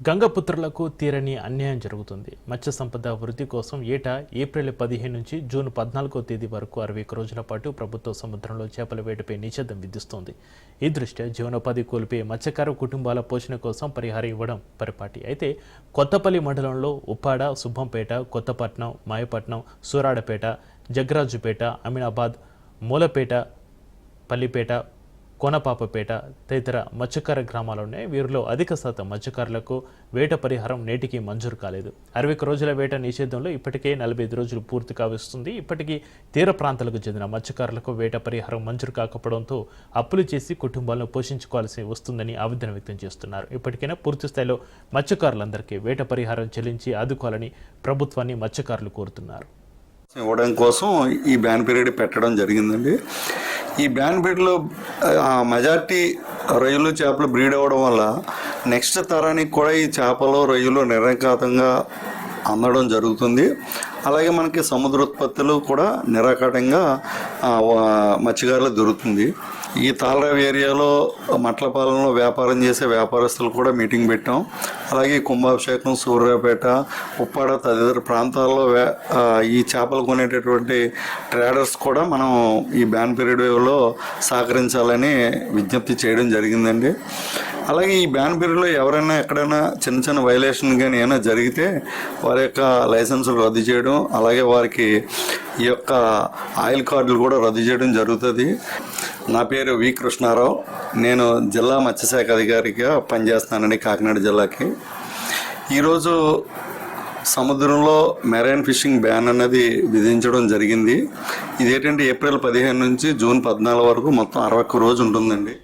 గంగపుత్రులకు తీరని అన్యాయం జరుగుతుంది. మత్స్య సంపద వృద్ధి కోసం ఏటా ఏప్రిల్ పదిహేను నుంచి జూన్ పద్నాలుగో తేదీ వరకు అరవై ఒక్క రోజుల పాటు ప్రభుత్వ సముద్రంలో చేపల వేటపై నిషేధం విధిస్తోంది. ఈ దృష్ట్యా జీవనోపాధి కోల్పోయి మత్స్యకార కుటుంబాల పోషణ కోసం పరిహారం ఇవ్వడం పరిపాటి. అయితే కొత్తపల్లి మండలంలో ఉప్పాడ సుబ్బంపేట కొత్తపట్నం మాయపట్నం సూరాడపేట జగ్రాజుపేట అమీనాబాద్ మూలపేట పల్లిపేట కోనపాపపేట తదితర మత్స్యకార గ్రామాలు ఉన్నాయి వీరిలో అధిక శాతం మత్స్యకారులకు వేట పరిహారం నేటికి మంజూరు కాలేదు. అరవై ఒక రోజుల వేట నిషేధంలో ఇప్పటికే నలభై ఐదు రోజులు పూర్తి కావిస్తుంది. ఇప్పటికీ తీర ప్రాంతాలకు చెందిన మత్స్యకారులకు వేట పరిహారం మంజూరు కాకపోవడంతో అప్పులు చేసి కుటుంబాలను పోషించుకోవాల్సి వస్తుందని ఆవేదన వ్యక్తం చేస్తున్నారు. ఇప్పటికైనా పూర్తి స్థాయిలో మత్స్యకారులందరికీ వేట పరిహారం చెల్లించి ఆదుకోవాలని ప్రభుత్వాన్ని మత్స్యకారులు కోరుతున్నారు. ఇవ్వడం కోసం ఈ బ్యాన్ పీరియడ్ పెట్టడం జరిగిందండి. ఈ బ్యాన్ బ్రీడ్లో మెజార్టీ రొయ్యలు చేపలు బ్రీడ్ అవ్వడం వల్ల నెక్స్ట్ తరానికి కూడా ఈ చేపలు రొయ్యలు నిరంకాతంగా అందడం జరుగుతుంది. అలాగే మనకి సముద్ర ఉత్పత్తులు కూడా నిరాకటంగా ఆ, మత్స్యకారులకు దొరుకుతుంది. ఈ తాళరావి ఏరియాలో మట్లపాలెంలో వ్యాపారం చేసే వ్యాపారస్తులు కూడా మీటింగ్ పెట్టాం. అలాగే కుంభాభిషేకం సూర్యాపేట ఉప్పాడ తదితర ప్రాంతాల్లో వ్యా- ఈ చేపలు కొనేటటువంటి ట్రేడర్స్ కూడా మనం ఈ బ్యాన్ పీరియడ్లో సహకరించాలని విజ్ఞప్తి చేయడం జరిగిందండి. అలాగే ఈ బ్యాన్ పీరియడ్లో ఎవరైనా ఎక్కడైనా చిన్న చిన్న వైలేషన్ కానీ ఏమైనా జరిగితే వారి యొక్క లైసెన్సులు రద్దు చేయడం అలాగే వారికి ఈ యొక్క ఆయిల్ కార్డులు కూడా రద్దు చేయడం జరుగుతుంది. నా పేరు వి కృష్ణారావు. నేను జిల్లా మత్స్యశాఖ అధికారిగా పనిచేస్తానండి కాకినాడ జిల్లాకి. ఈరోజు సముద్రంలో మెరైన్ ఫిషింగ్ బ్యాన్ అనేది విధించడం జరిగింది. ఇదేంటంటే ఏప్రిల్ పదిహేను నుంచి జూన్ పద్నాలుగు వరకు మొత్తం అరవై ఒక్క రోజు ఉంటుందండి.